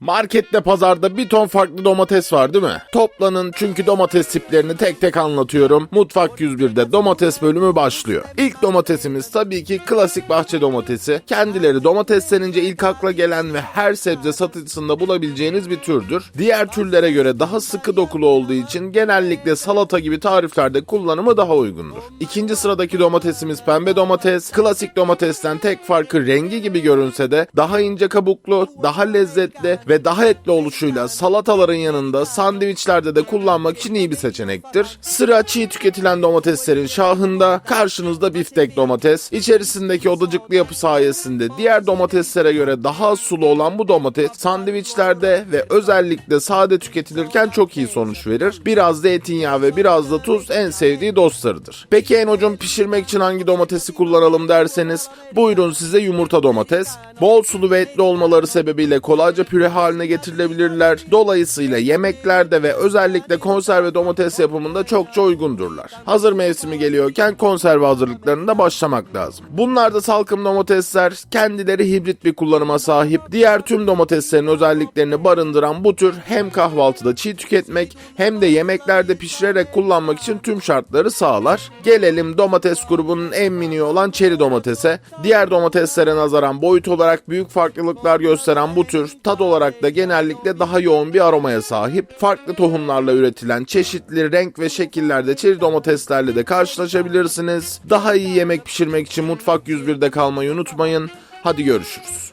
Markette pazarda bir ton farklı domates var değil mi? Toplanın çünkü domates tiplerini tek tek anlatıyorum. Mutfak 101'de domates bölümü başlıyor. İlk domatesimiz tabii ki klasik bahçe domatesi. Kendileri domates denince ilk akla gelen ve her sebze satıcısında bulabileceğiniz bir türdür. Diğer türlere göre daha sıkı dokulu olduğu için genellikle salata gibi tariflerde kullanımı daha uygundur. İkinci sıradaki domatesimiz pembe domates. Klasik domatesten tek farkı rengi gibi görünse de daha ince kabuklu, daha lezzetli ve daha etli oluşuyla salataların yanında sandviçlerde de kullanmak için iyi bir seçenektir. Sıra çiğ tüketilen domateslerin şahında karşınızda biftek domates. İçerisindeki odacıklı yapı sayesinde diğer domateslere göre daha sulu olan bu domates sandviçlerde ve özellikle sade tüketilirken çok iyi sonuç verir. Biraz zeytinyağı ve biraz da tuz en sevdiği dostlarıdır. Peki en ucun pişirmek için hangi domatesi kullanalım derseniz buyurun size yumurta domates. Bol sulu ve etli olmaları sebebiyle kolayca püre haline getirilebilirler. Dolayısıyla yemeklerde ve özellikle konserve domates yapımında çokça uygundurlar. Hazır mevsimi geliyorken konserve hazırlıklarında başlamak lazım. Bunlarda salkım domatesler kendileri hibrit bir kullanıma sahip. Diğer tüm domateslerin özelliklerini barındıran bu tür hem kahvaltıda çiğ tüketmek hem de yemeklerde pişirerek kullanmak için tüm şartları sağlar. Gelelim domates grubunun en mini olan çeri domatese. Diğer domateslere nazaran boyut olarak büyük farklılıklar gösteren bu tür tat olarak da genellikle daha yoğun bir aromaya sahip. Farklı tohumlarla üretilen çeşitli renk ve şekillerde çeri domateslerle de karşılaşabilirsiniz. Daha iyi yemek pişirmek için Mutfak 101'de kalmayı unutmayın. Hadi görüşürüz.